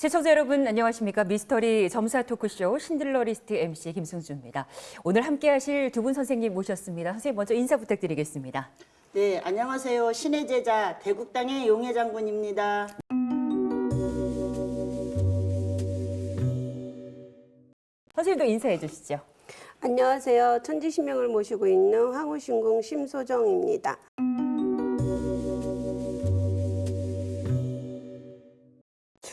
시청자 여러분 안녕하십니까 미스터리 점사 토크쇼 신들러 리스트 MC 김승주입니다. 오늘 함께 하실 두 분 선생님 모셨습니다. 선생님 먼저 인사 부탁드리겠습니다. 네, 안녕하세요. 신의 제자 대국당의 용해 장군입니다. 선생님도 인사해 주시죠. 안녕하세요. 천지신명을 모시고 있는 황후신궁 심소정입니다.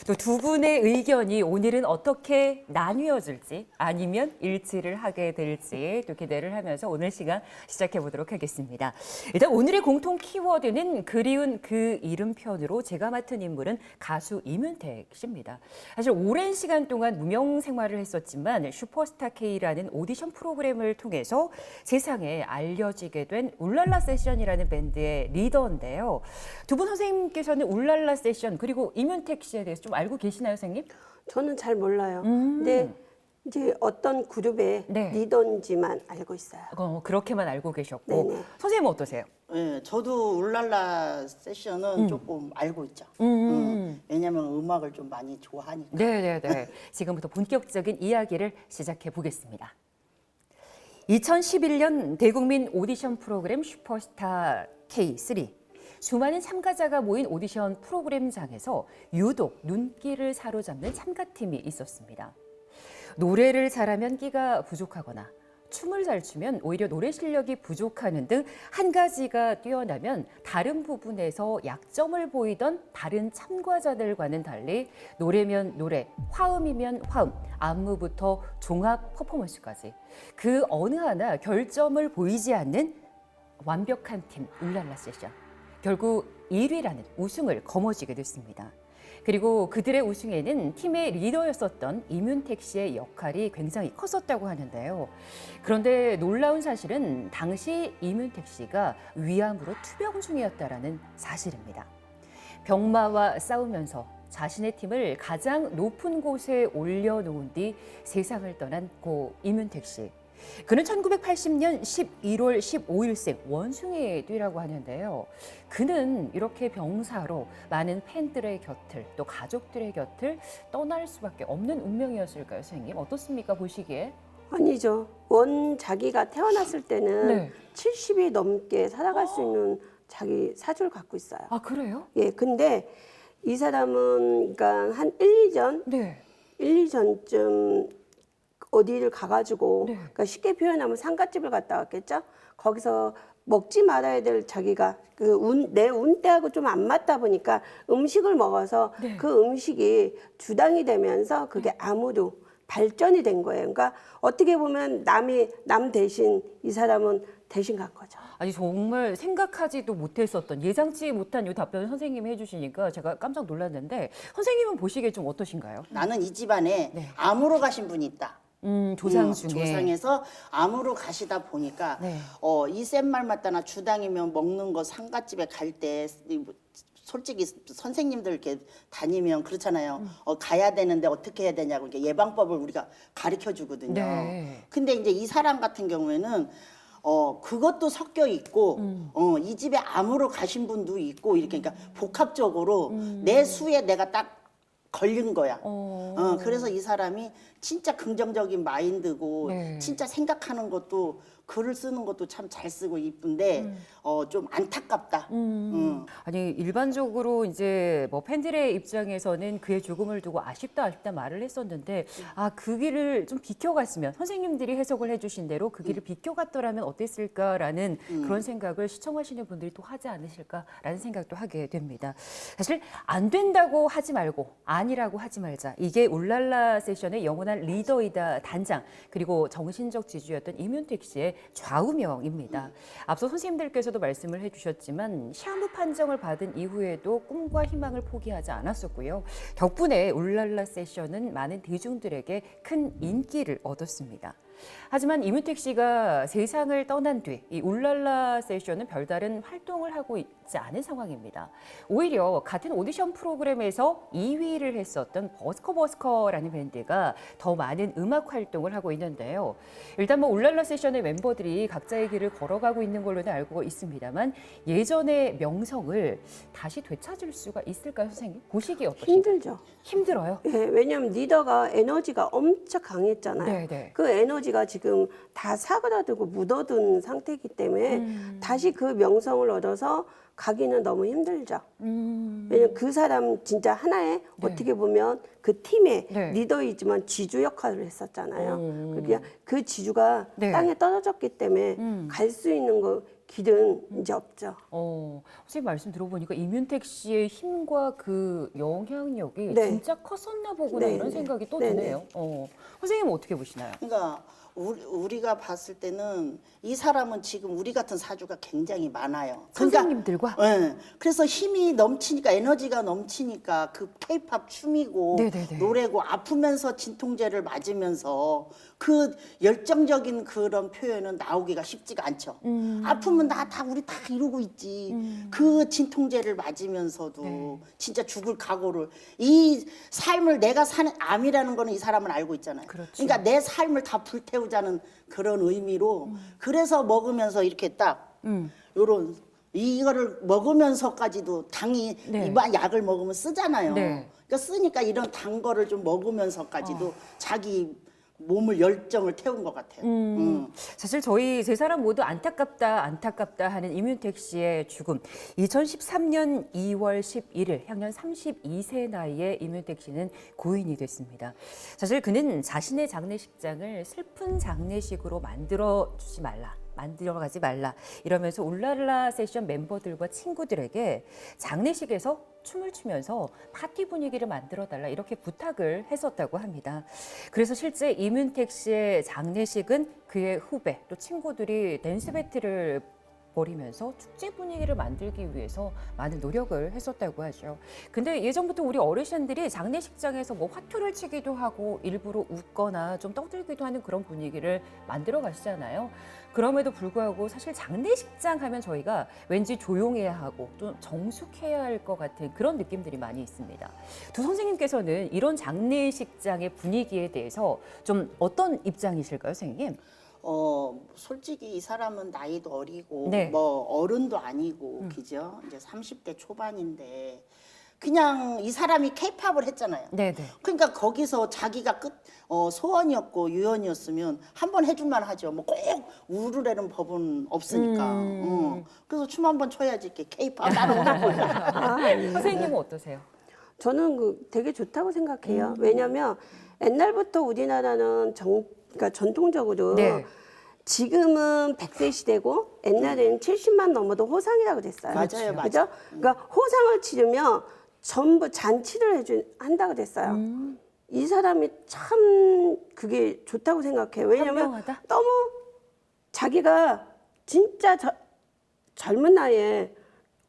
또 두 분의 의견이 오늘은 어떻게 나뉘어질지 아니면 일치를 하게 될지 또 기대를 하면서 오늘 시간 시작해 보도록 하겠습니다. 일단 오늘의 공통 키워드는 그리운 그 이름편으로 제가 맡은 인물은 가수 이문택 씨입니다. 사실 오랜 시간 동안 무명 생활을 했었지만 슈퍼스타 K라는 오디션 프로그램을 통해서 세상에 알려지게 된 울랄라 세션이라는 밴드의 리더인데요. 두 분 선생님께서는 울랄라 세션 그리고 이문택 씨에 대해서 좀 알고 계시나요, 선생님? 저는 잘 몰라요. 근데 이제 어떤 그룹의 음. 네. 리더인지만 알고 있어요. 어, 그렇게만 알고 계셨고 네네. 선생님은 어떠세요? 네, 저도 울랄라 세션은 조금 알고 있죠. 음. 음, 왜냐면 음악을 좀 많이 좋아하니까. 네 네 네. 지금부터 본격적인 이야기를 시작해 보겠습니다. 2011년 대국민 오디션 프로그램 슈퍼스타 K3. 수많은 참가자가 모인 오디션 프로그램장에서 유독 눈길을 사로잡는 참가팀이 있었습니다. 노래를 잘하면 끼가 부족하거나 춤을 잘 추면 오히려 노래 실력이 부족하는 등 한 가지가 뛰어나면 다른 부분에서 약점을 보이던 다른 참가자들과는 달리 노래면 노래, 화음이면 화음, 안무부터 종합 퍼포먼스까지 그 어느 하나 결점을 보이지 않는 완벽한 팀 울랄라 세션. 결국 1위라는 우승을 거머쥐게 됐습니다. 그리고 그들의 우승에는 팀의 리더였었던 이문택 씨의 역할이 굉장히 컸었다고 하는데요. 그런데 놀라운 사실은 당시 이문택 씨가 위암으로 투병 중이었다라는 사실입니다. 병마와 싸우면서 자신의 팀을 가장 높은 곳에 올려놓은 뒤 세상을 떠난 고 이문택 씨. 그는 1980년 11월 15일생 원숭이 뛰라고 하는데요. 그는 이렇게 병사로 많은 팬들의 곁을 또 가족들의 곁을 떠날 수밖에 없는 운명이었을까요, 선생님? 어떻습니까, 보시기에? 아니죠. 원 자기가 태어났을 때는 네. 70이 넘게 살아갈 수 있는 자기 사주를 갖고 있어요. 아, 그래요? 예, 근데 이 사람은 그러니까 한 1, 2전, 네. 1, 2전쯤 어디를 가가지고 네. 그러니까 쉽게 표현하면 상가집을 갔다 왔겠죠. 거기서 먹지 말아야 될 자기가 그 운 내 운때하고 좀 안 맞다 보니까 음식을 먹어서 네. 그 음식이 주당이 되면서 그게 암으로 발전이 된 거예요. 그러니까 어떻게 보면 남이 남 대신 이 사람은 대신 간 거죠. 아니 정말 생각하지도 못했었던 예상치 못한 이 답변을 선생님이 해주시니까 제가 깜짝 놀랐는데 선생님은 보시기에 좀 어떠신가요? 나는 이 집안에 네. 암으로 가신 분이 있다. 음 조상 음, 중에 조상에서 암으로 가시다 보니까 네. 어, 이센말 맞다나 주당이면 먹는 거 상가집에 갈 때 솔직히 선생님들 이렇게 다니면 그렇잖아요. 음. 어, 가야 되는데 어떻게 해야 되냐고 이렇게 예방법을 우리가 가르쳐 주거든요. 네. 근데 이제 이 사람 같은 경우에는 어 그것도 섞여 있고 음. 어이 집에 암으로 가신 분도 있고 이렇게 그러니까 복합적으로 음. 내 수에 내가 딱 걸린 거야. 어. 어, 그래서 이 사람이 진짜 긍정적인 마인드고 네. 진짜 생각하는 것도 글을 쓰는 것도 참 잘 쓰고 이쁜데 어, 좀 안타깝다. 음. 아니 일반적으로 이제 뭐 팬들의 입장에서는 그의 죽음을 두고 아쉽다 아쉽다 말을 했었는데 아 그 길을 좀 비켜갔으면 선생님들이 해석을 해주신 대로 그 길을 비켜갔더라면 어땠을까라는 그런 생각을 시청하시는 분들이 또 하지 않으실까라는 생각도 하게 됩니다. 사실 안 된다고 하지 말고 아니라고 하지 말자 이게 울랄라 세션의 영원한 리더이다 단장 그리고 정신적 지주였던 이문택 씨의 좌우명입니다. 앞서 선생님들께서도 말씀을 해주셨지만 시한부 판정을 받은 이후에도 꿈과 희망을 포기하지 않았었고요. 덕분에 울랄라 세션은 많은 대중들에게 큰 인기를 얻었습니다. 하지만 이문택 씨가 세상을 떠난 뒤 이 울랄라 세션은 별다른 활동을 하고 있지 않은 상황입니다. 오히려 같은 오디션 프로그램에서 2위를 1위를 했었던 버스커 버스커라는 밴드가 더 많은 음악 활동을 하고 있는데요. 일단 뭐 울랄라 세션의 멤버들이 각자의 길을 걸어가고 있는 걸로는 알고 있습니다만 예전의 명성을 다시 되찾을 수가 있을까요, 선생님? 보시기에 어떠신가요? 힘들죠. 힘들어요. 예, 왜냐하면 리더가 에너지가 엄청 강했잖아요. 네, 네. 그 에너지 가 지금 다 사그라들고 묻어둔 상태이기 때문에 음. 다시 그 명성을 얻어서 가기는 너무 힘들죠. 음. 왜냐면 그 사람 진짜 하나의 어떻게 보면 그 팀의 네. 리더이지만 지주 역할을 했었잖아요. 음. 그게 그 지주가 네. 땅에 떨어졌기 때문에 음. 갈 수 있는 거 길은 이제 없죠. 어, 선생님 말씀 들어보니까 이윤택 씨의 힘과 그 영향력이 네. 진짜 컸었나 보구나 네, 이런 네. 생각이 또 네, 드네요. 어, 선생님은 어떻게 보시나요? 그러니까 우리, 우리가 봤을 때는 이 사람은 지금 우리 같은 사주가 굉장히 많아요. 그러니까 선생님들과 예. 그래서 힘이 넘치니까 에너지가 넘치니까 그 케이팝 춤이고 네네네. 노래고 아프면서 진통제를 맞으면서 그 열정적인 그런 표현은 나오기가 쉽지가 않죠. 음. 아프면 나 다 우리 다 이루고 있지. 그 진통제를 맞으면서도 네. 진짜 죽을 각오를 이 삶을 내가 사는 암이라는 거는 이 사람은 알고 있잖아요. 그렇죠. 러니까 내 삶을 다 불태우 자는 그런 의미로 그래서 먹으면서 이렇게 딱 음. 요런 이거를 먹으면서까지도 당이 네. 일반 약을 먹으면 쓰잖아요. 네. 그러니까 쓰니까 이런 단 거를 좀 먹으면서까지도 자기 몸을 열정을 태운 것 같아요. 음. 사실 저희 세 사람 모두 안타깝다 안타깝다 하는 이윤택 씨의 죽음. 2013년 2월 11일 향년 32세 나이에 이윤택 씨는 고인이 됐습니다. 사실 그는 자신의 장례식장을 슬픈 장례식으로 만들어 주지 말라. 만들어 가지 말라. 이러면서 울랄라 세션 멤버들과 친구들에게 장례식에서 춤을 추면서 파티 분위기를 만들어 달라 이렇게 부탁을 했었다고 합니다. 그래서 실제 이문택 씨의 장례식은 그의 후배 또 친구들이 댄스 배틀을 벌이면서 축제 분위기를 만들기 위해서 많은 노력을 했었다고 하죠. 근데 예전부터 우리 어르신들이 장례식장에서 뭐 화투를 치기도 하고 일부러 웃거나 좀 떠들기도 하는 그런 분위기를 만들어 가시잖아요. 그럼에도 불구하고 사실 장례식장 하면 저희가 왠지 조용해야 하고 또 정숙해야 할 것 같은 그런 느낌들이 많이 있습니다. 두 선생님께서는 이런 장례식장의 분위기에 대해서 좀 어떤 입장이실까요, 선생님? 어 솔직히 이 사람은 나이도 어리고 네. 뭐 어른도 아니고 음. 그죠? 이제 30대 초반인데 그냥 이 사람이 케이팝을 했잖아요. 네, 네. 그러니까 거기서 자기가 끝 어, 소원이었고 유언이었으면 한 번 해줄 만 하죠. 뭐 꼭 우르라는 법은 없으니까. 음. 어. 그래서 춤 한 번 춰야지 이렇게 케이팝 따라오는 거야. 선생님은 어떠세요? 저는 그 되게 좋다고 음. 생각해요. 왜냐하면 옛날부터 우리나라는 정, 그러니까 전통적으로 네. 지금은 100세 시대고 옛날에는 70만 넘어도 호상이라고 그랬어요. 맞아요, 맞아요. 그죠? 그러니까 호상을 치르면 전부 잔치를 해준 한다고 그랬어요. 음. 이 사람이 참 그게 좋다고 생각해요. 왜냐면 현명하다? 너무 자기가 진짜 저- 젊은 나이에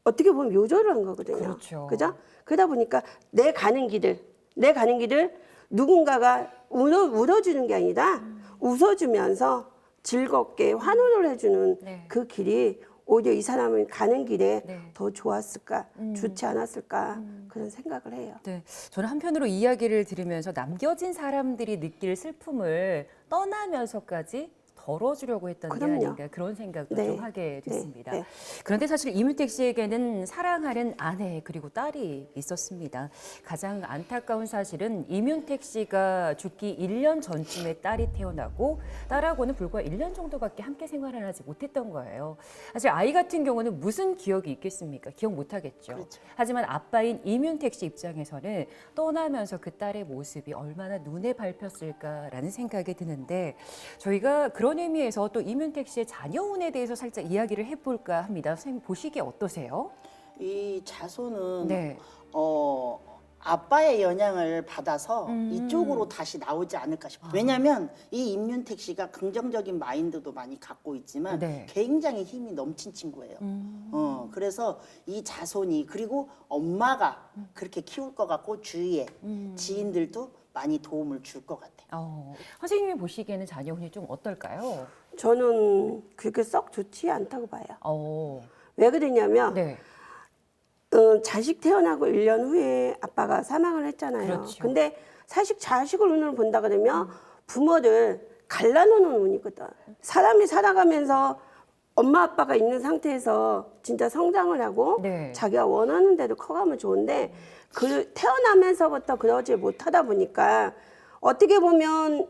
어떻게 보면 묘조를 한 거거든요. 그렇죠. 그죠? 그러다 보니까 내 가는 길을 내 가는 길을 누군가가 울어, 울어주는 게 아니라 음. 웃어주면서 즐겁게 환호를 해주는 네. 그 길이 오히려 이 사람은 가는 길에 네. 더 좋았을까, 음. 좋지 않았을까 그런 생각을 해요. 네, 저는 한편으로 이야기를 들으면서 남겨진 사람들이 느낄 슬픔을 떠나면서까지 덜어주려고 했던 게 그럼요. 아닌가 그런 생각도 네. 좀 하게 네. 됐습니다. 네. 그런데 사실 이문택 씨에게는 사랑하는 아내 그리고 딸이 있었습니다. 가장 안타까운 사실은 이문택 씨가 죽기 1년 전쯤에 딸이 태어나고 딸하고는 불과 1년 정도밖에 함께 생활을 하지 못했던 거예요. 사실 아이 같은 경우는 무슨 기억이 있겠습니까? 기억 못 하겠죠. 그렇죠. 하지만 아빠인 이문택 씨 입장에서는 떠나면서 그 딸의 모습이 얼마나 눈에 밟혔을까라는 생각이 드는데 저희가 그런 의미에서 또 이문택 씨의 자녀운에 대해서 살짝 이야기를 해볼까 합니다. 선생님 보시기에 어떠세요? 이 자손은 네. 어 아빠의 영향을 받아서 음. 이쪽으로 다시 나오지 않을까 싶어요. 왜냐하면 이 임윤택 씨가 긍정적인 마인드도 많이 갖고 있지만 네. 굉장히 힘이 넘친 친구예요. 음. 어 그래서 이 자손이 그리고 엄마가 그렇게 키울 것 같고 주위에 음. 지인들도 많이 도움을 줄 것 같아요. 어, 선생님이 보시기에는 자녀운이 좀 어떨까요? 저는 그렇게 썩 좋지 않다고 봐요. 어, 왜 그러냐면 네. 어, 자식 태어나고 1년 후에 아빠가 사망을 했잖아요. 그렇죠. 근데 사실 자식을 운을 본다 그러면 부모를 갈라놓는 운이거든. 사람이 살아가면서 엄마 아빠가 있는 상태에서 진짜 성장을 하고 네. 자기가 원하는 대로 커가면 좋은데 그 태어나면서부터 그러지 못하다 보니까 어떻게 보면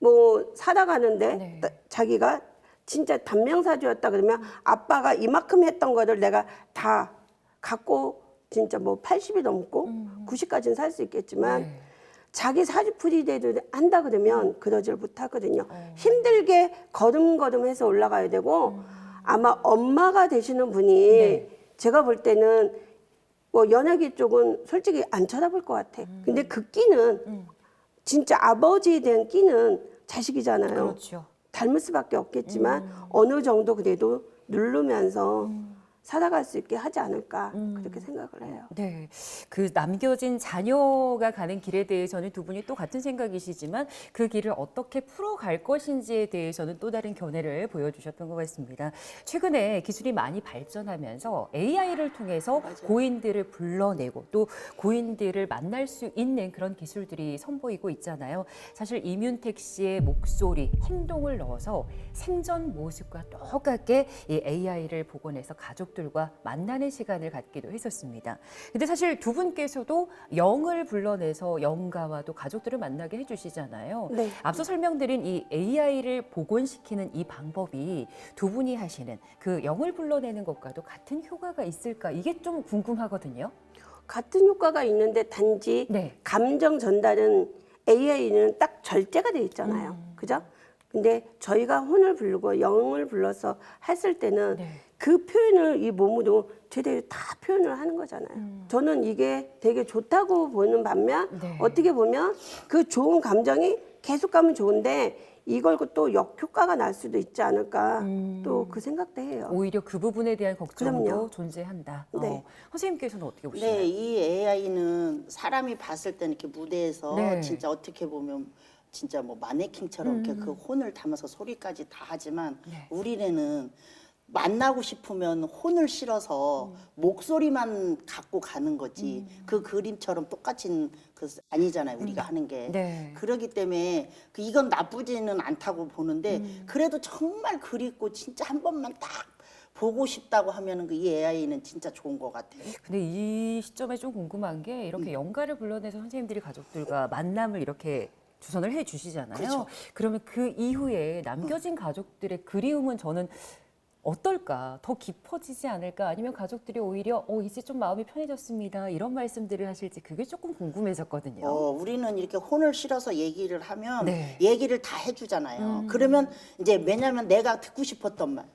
뭐 살아가는데 네. 따- 자기가 진짜 단명사주였다 그러면 아빠가 이만큼 했던 거를 내가 다 갖고 진짜 뭐 80이 넘고 90까지는 살 수 있겠지만 음. 네. 자기 사주풀이대로 한다 그러면 그러질 못하거든요. 어. 힘들게 걸음걸음 해서 올라가야 되고 아마 엄마가 되시는 분이 음. 네. 제가 볼 때는 뭐 연예계 쪽은 솔직히 안 쳐다볼 것 같아. 음. 근데 그 끼는 진짜 아버지에 대한 끼는 자식이잖아요. 그렇죠. 닮을 수밖에 없겠지만 음. 어느 정도 그래도 누르면서 살아갈 수 있게 하지 않을까 음. 그렇게 생각을 해요. 네. 그 남겨진 자녀가 가는 길에 대해서는 두 분이 또 같은 생각이시지만 그 길을 어떻게 풀어갈 것인지에 대해서는 또 다른 견해를 보여주셨던 것 같습니다. 최근에 기술이 많이 발전하면서 AI를 통해서 고인들을 불러내고 또 고인들을 만날 수 있는 그런 기술들이 선보이고 있잖아요. 사실 이뮨텍 씨의 목소리, 행동을 넣어서 생전 모습과 똑같게 이 AI를 복원해서 가족 들과 만나는 시간을 갖기도 했었습니다. 근데 사실 두 분께서도 영을 불러내서 영가와 또 가족들을 만나게 해주시잖아요. 네. 앞서 설명드린 이 AI를 복원시키는 이 방법이 두 분이 하시는 그 영을 불러내는 것과도 같은 효과가 있을까? 이게 좀 궁금하거든요. 같은 효과가 있는데 단지 네. 감정 전달은 AI는 딱 절제가 돼 있잖아요. 음. 그죠? 근데 저희가 혼을 부르고 영을 불러서 했을 때는 네. 그 표현을 이 몸으로 제대로 다 표현을 하는 거잖아요. 음. 저는 이게 되게 좋다고 보는 반면 네. 어떻게 보면 그 좋은 감정이 계속 가면 좋은데 이걸 또 역효과가 날 수도 있지 않을까 음. 또그 생각도 해요. 오히려 그 부분에 대한 걱정도 그럼요. 존재한다. 네. 어, 선생님께서는 어떻게 보시나요? 네, 이 AI는 사람이 봤을 때는 이렇게 무대에서 네. 진짜 어떻게 보면 진짜 뭐 마네킹처럼 이렇게 그 혼을 담아서 소리까지 다 하지만 네. 우리는 만나고 싶으면 혼을 실어서 목소리만 갖고 가는 거지 그 그림처럼 똑같은 그 아니잖아요 우리가 하는 게 네. 그러기 때문에 그 이건 나쁘지는 않다고 보는데 음. 그래도 정말 그립고 진짜 한 번만 딱 보고 싶다고 하면은 그이 AI는 진짜 좋은 것 같아요. 근데 이 시점에 좀 궁금한 게 이렇게 영가를 불러내서 선생님들이 가족들과 만남을 이렇게 주선을 해 주시잖아요. 그렇죠. 그러면 그 이후에 남겨진 가족들의 그리움은 저는 어떨까? 더 깊어지지 않을까? 아니면 가족들이 오히려 어 이제 좀 마음이 편해졌습니다. 이런 말씀들을 하실지 그게 조금 궁금해졌거든요. 어, 우리는 이렇게 혼을 실어서 얘기를 하면 네. 얘기를 다 해주잖아요. 그러면 이제 왜냐면 내가 듣고 싶었던 말,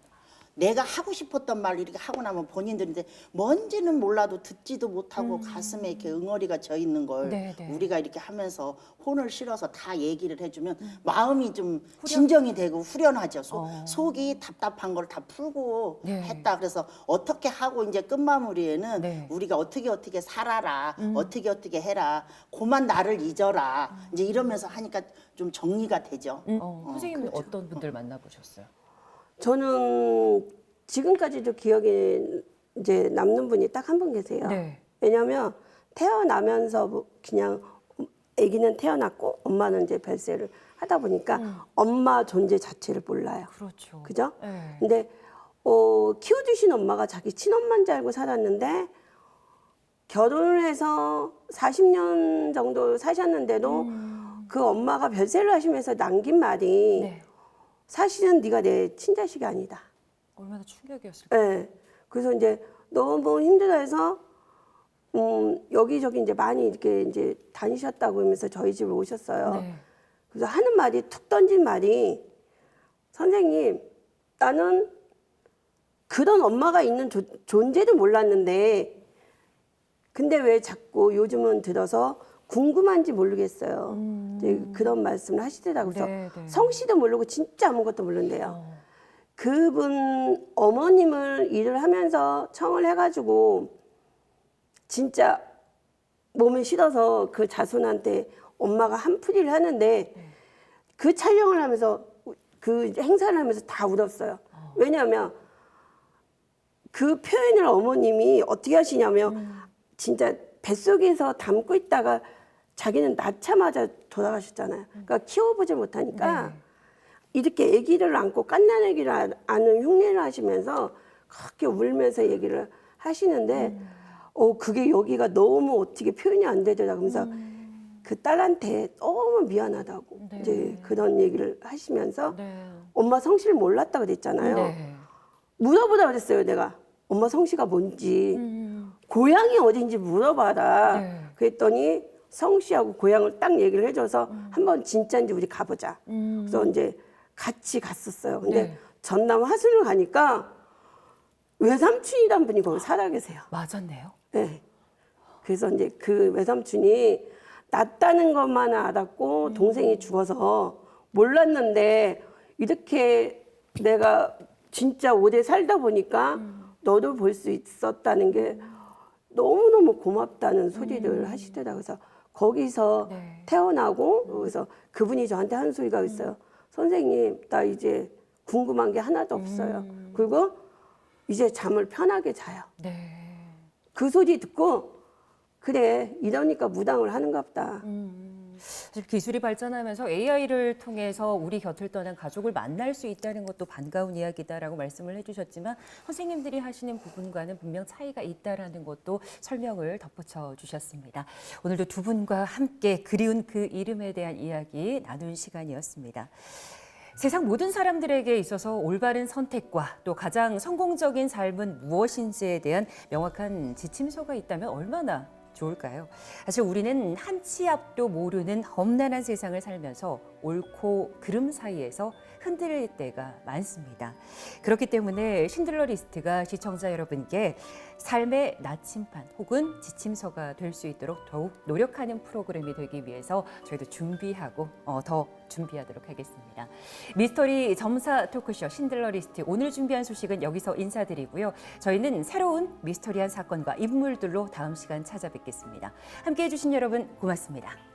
내가 하고 싶었던 말 이렇게 하고 나면 본인들인데 뭔지는 몰라도 듣지도 못하고 가슴에 이렇게 응어리가 져 있는 걸 음. 네, 네. 우리가 이렇게 하면서 혼을 실어서 다 얘기를 해주면 마음이 좀 진정이 되고 후련하죠. 속, 어. 속이 답답한 걸 다 풀고 네. 했다. 그래서 어떻게 하고 이제 끝마무리에는 네. 우리가 어떻게 어떻게 살아라, 어떻게 어떻게 해라, 고만 나를 잊어라. 이제 이러면서 하니까 좀 정리가 되죠. 음, 어, 선생님은 어떤 분들 만나보셨어요? 저는 지금까지도 기억에 이제 남는 분이 딱 한 분 계세요. 네. 왜냐하면 태어나면서 그냥 아기는 태어났고 엄마는 이제 별세를 하다 보니까 엄마 존재 자체를 몰라요. 그렇죠. 그죠? 네. 근데 어, 키워주신 엄마가 자기 친엄마인 줄 알고 살았는데 결혼을 해서 40년 정도 사셨는데도 그 엄마가 별세를 하시면서 남긴 말이 네. 사실은 네가 내 친자식이 아니다. 얼마나 충격이었을까? 예. 그래서 이제 너무 힘들어해서 음, 여기저기 이제 많이 이렇게 이제 다니셨다고 하면서 저희 집을 오셨어요. 네. 그래서 하는 말이 툭 던진 말이 선생님 나는 그런 엄마가 있는 조- 존재도 몰랐는데 근데 왜 자꾸 요즘은 들어서 궁금한지 모르겠어요. 이제 그런 말씀을 하시더라고요. 그래서 네, 네. 성씨도 모르고 진짜 아무것도 모른대요. 어. 그분 어머님을 일을 하면서 청을 해가지고 진짜 몸을 실어서 그 자손한테 엄마가 한풀이를 하는데 그 촬영을 하면서 그 행사를 하면서 다 울었어요. 왜냐하면 그 표현을 어머님이 어떻게 하시냐면 진짜 뱃속에서 담고 있다가 자기는 낳자마자 돌아가셨잖아요. 그러니까 키워보지 못하니까 네. 이렇게 아기를 안고 깐난 아기를 안- 안은 흉내를 하시면서 그렇게 울면서 얘기를 하시는데 어 그게 여기가 너무 어떻게 표현이 안 되더라 그러면서 그 딸한테 너무 미안하다고 네. 이제 그런 얘기를 하시면서 네. 엄마 성씨를 몰랐다 그랬잖아요. 네. 물어보라 그랬어요 내가 엄마 성씨가 뭔지 음. 고향이 어딘지 물어봐라 네. 그랬더니 성씨하고 고향을 딱 얘기를 해줘서 한번 진짜인지 우리 가보자 음. 그래서 이제 같이 갔었어요 근데 네. 전남 화순을 가니까 외삼촌이란 분이 거기 살아 계세요 맞았네요. 네. 그래서 이제 그 외삼촌이 낫다는 것만 알았고 동생이 죽어서 몰랐는데 이렇게 내가 진짜 오래 살다 보니까 너를 볼수 있었다는 게 너무너무 고맙다는 소리를 하시더라고요. 그래서 거기서 네. 태어나고 그래서 그분이 저한테 하는 소리가 있어요. 선생님, 나 이제 궁금한 게 하나도 없어요. 그리고 이제 잠을 편하게 자요. 네. 그 소리 듣고 그래 이러니까 무당을 하는가 보다. 사실 기술이 발전하면서 AI를 통해서 우리 곁을 떠난 가족을 만날 수 있다는 것도 반가운 이야기다라고 말씀을 해주셨지만 선생님들이 하시는 부분과는 분명 차이가 있다라는 것도 설명을 덧붙여 주셨습니다. 오늘도 두 분과 함께 그리운 그 이름에 대한 이야기 나눈 시간이었습니다. 세상 모든 사람들에게 있어서 올바른 선택과 또 가장 성공적인 삶은 무엇인지에 대한 명확한 지침서가 있다면 얼마나 좋을까요? 사실 우리는 한 치 앞도 모르는 험난한 세상을 살면서 옳고 그름 사이에서 흔들릴 때가 많습니다. 그렇기 때문에 신들러 리스트가 시청자 여러분께 삶의 나침반 혹은 지침서가 될 수 있도록 더욱 노력하는 프로그램이 되기 위해서 저희도 준비하고 어, 더 준비하도록 하겠습니다. 미스터리 점사 토크쇼 신들러 리스트 오늘 준비한 소식은 여기서 인사드리고요. 저희는 새로운 미스터리한 사건과 인물들로 다음 시간 찾아뵙겠습니다. 함께 해 주신 여러분 고맙습니다.